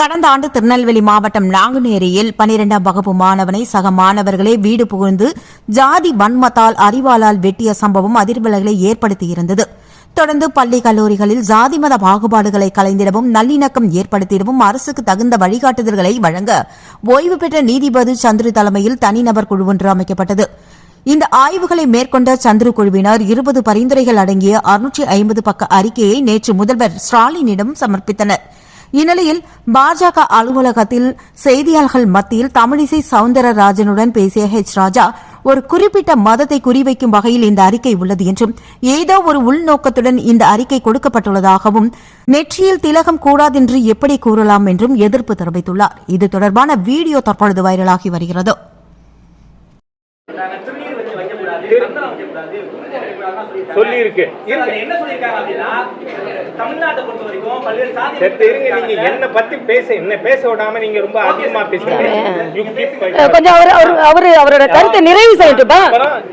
கடந்த ஆண்டு திருநெல்வேலி மாவட்டம் நாங்குநேரியில் பனிரெண்டாம் வகுப்பு மாணவனை சக மாணவர்களே வீடு புகுந்து ஜாதி வன்மத்தால் அறிவாளால் வெட்டிய சம்பவம் அதிர்வலைகளை ஏற்படுத்தியிருந்தது. தொடர்ந்து பள்ளி கல்லூரிகளில் ஜாதி மத பாகுபாடுகளை கலைந்திடவும் நல்லிணக்கம் ஏற்படுத்திடவும் அரசுக்கு தகுந்த வழிகாட்டுதல்களை வழங்க ஓய்வு பெற்ற நீதிபதி சந்துரு தலைமையில் தனிநபர் குழு ஒன்று அமைக்கப்பட்டது. இந்த ஆய்வுகளை மேற்கொண்ட சந்துரு குழுவினர் இருபது பரிந்துரைகள் அடங்கிய அறுநூற்றி ஐம்பது பக்க அறிக்கையை நேற்று முதல்வர் ஸ்டாலினிடம் சமர்ப்பித்தனர். இந்நிலையில் பாஜக அலுவலகத்தில் செய்தியாளர்கள் மத்தியில் தமிழிசை சவுந்தரராஜனுடன் பேசிய ஹெச் ராஜா ஒரு குறிப்பிட்ட மதத்தை குறிவைக்கும் வகையில் இந்த அறிக்கை உள்ளது என்றும் ஏதோ ஒரு உள்நோக்கத்துடன் இந்த அறிக்கை கொடுக்கப்பட்டுள்ளதாகவும் நெற்றியில் திலகம் கூடாதென்று எப்படி கூறலாம் என்றும் எதிர்ப்பு தெரிவித்துள்ளார். இது தொடர்பான வீடியோ தற்பொழுது வைரலாகி வருகிறது. சொல்லியிருக்கு. சார், அதுல என்ன சொல்லியிருக்காங்க அப்படின்னா தமிழ்நாட்டை பொறுத்த வரைக்கும் பல்வேறு சாதி சரி இருங்க நீங்க என்ன பத்தி பேச என்ன பேச விடாம நீங்க ரொம்ப அதிகமா பேசுறீங்க. கொஞ்சம் அவர் அவர் அவரு அவரோட கருத்தை நிறைவு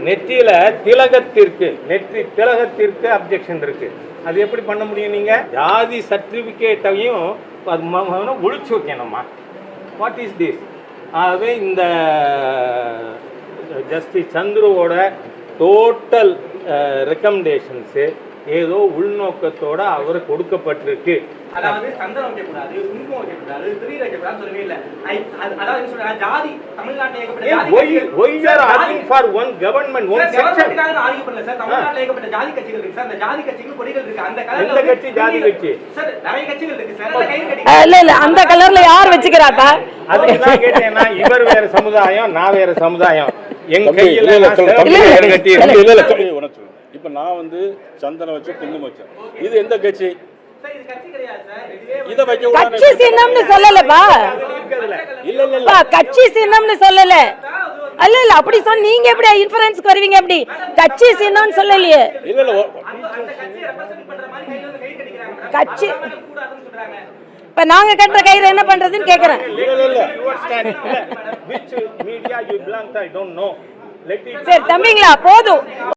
நெற்றியில திலகத்திற்கு நெற்றி திலகத்திற்கு அப்ஜெக்ஷன் இருக்கு. அது எப்படி பண்ண முடியும் நீங்க? ஜாதி சர்டிபிகேட்டையும் அது ஒழிச்சு வைக்கணுமா? வாட் இஸ் திஸ் ஆகவே இந்த ஜஸ்டிஸ் சந்துருவோட டோட்டல் ரெக்கமெண்டேஷன்ஸு ஏதோ உள்நோக்கத்தோட அவர் கொடுக்கப்பட்டிருக்கு அதாவது சந்தனம் வைக்கக்கூடாது குங்குமம் வைக்கக்கூடாதுன்னு சொல்லவே இல்லை அதாவது என்ன சொல்றாங்க ஜாதி தமிழ்நாட்டில் ஏகப்பட்ட for one government one sir, section government-க்காக நான் argue பண்ணல சார். தமிழ்நாட்டுல ஏகப்பட்ட ஜாதி கட்சிகள் இருக்கு சார். அந்த ஜாதி கட்சிகள் கொடிகள் இருக்கு. அந்த colourல எந்த வந்து கட்சி ஜாதி திருநீர் கட்சி? சார், நிறைய கட்சிகள் இருக்கு சார். அந்த கயிறு கட்டி- அஹ் இல்ல இல்ல அந்த கலர்ல யார் வச்சுக்கிறாப்பா அதுக்கு நான் கேட்டேன்னா இவர் வேற சமுதாயம் நான் வேற சமுதாயம் எங்க கையில. இப்ப நான் வந்து சந்தனம் வச்சு குங்குமம் வச்சேன் இது எந்த கட்சி சார், இது கட்சி கிடையாது சார். இதுவே இத வைக்க கூடாது. கட்சி சின்னம்னு சொல்லலப்பா. இல்ல இல்ல இல்ல பா, கட்சி சின்னம்னு சொல்லல அல்ல இல்ல அப்படி சொன்ன நீங்க எப்படி இன்ஃபரன்ஸ்க்கு வருவீங்க அப்படி கட்சி சின்னம்னு சொல்லலையே இல்ல இல்ல. கட்சி-. இப்ப நாங்க கட்டுற கயிறு என்ன பண்றதுன்னு கேக்குறேன் இல்ல, இல்ல, இல்ல. இல்ல. சரி தம்பிங்களா போதும்